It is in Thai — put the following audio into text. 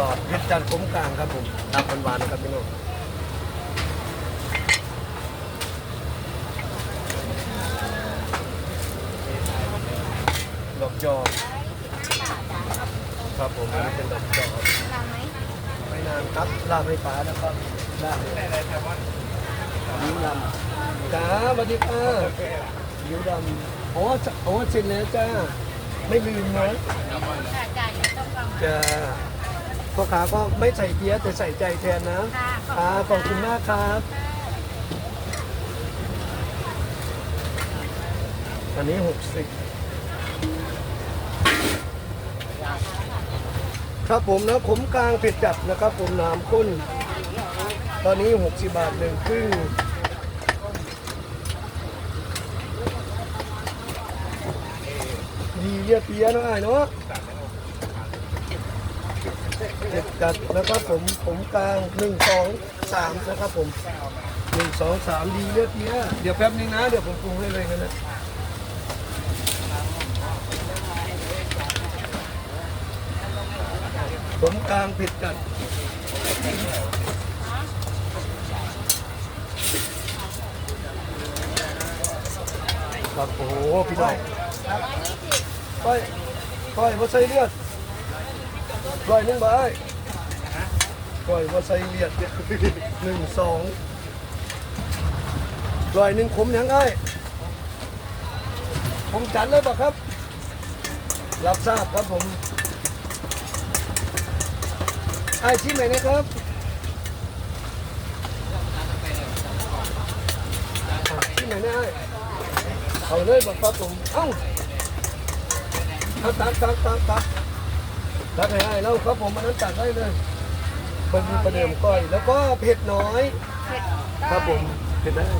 บาทเผ็ดจัดขมกลางครับผมตับหวานๆนะครับพี่น้องดอกจอกครับผมอันนี้เป็นดอกจอกนานไหมไม่นานครับลาบไฟฟ้านะครับลาบยิ้วดำจ้าสวัสดีค่ะยิ้วดำอ๋อจะอ๋อเสร็จแล้วจ้าไม่ลืมนะค่ะจ่ายต้องฟังจะ พ่อค้าก็ไม่ใส่เพี้ยแต่ใส่ใจแทนนะค่ะอ่าขอบคุณมากครับ อันนี้ 60 ครับผมนะผมกลางเผ็ดจัดนะครับผมน้ำข้น ตอนนี้ 60 บาทหนึ่งครึ่งดีเรียบเพี้ยเนาะไอ้ายเนาะ เผ็ดจัดนะครับผมผมกลาง1 2 3นะครับผม1 2 3ดีเรียบเพี้ยเดี๋ยวแป๊บนึงนะ เดี๋ยวผมปรุงให้เลยกันนะผมกลางผิดจัดครับโอ้โหพี่น้องก้อยก้อยว่าใส่เลือด ก้อยหนึ่งใบก้อยว่าใส่เลือดเนี่ยหนึ่งสองก้อยหนึ่งขมยังไงผมจัดเลยป่ะครับ รับทราบครับผมไอ้ชิมไหนนะครับชิมไหนนะไอเอาเลยบอกครับผม เอ้าเอาตักตักตักตัก ตักให้ไอ้แล้วครับผมมันนั้นตักได้เลยมันมีประเดิมก้อย แล้วก็เผ็ดน้อย เผ็ดครับผมเผ็ดได้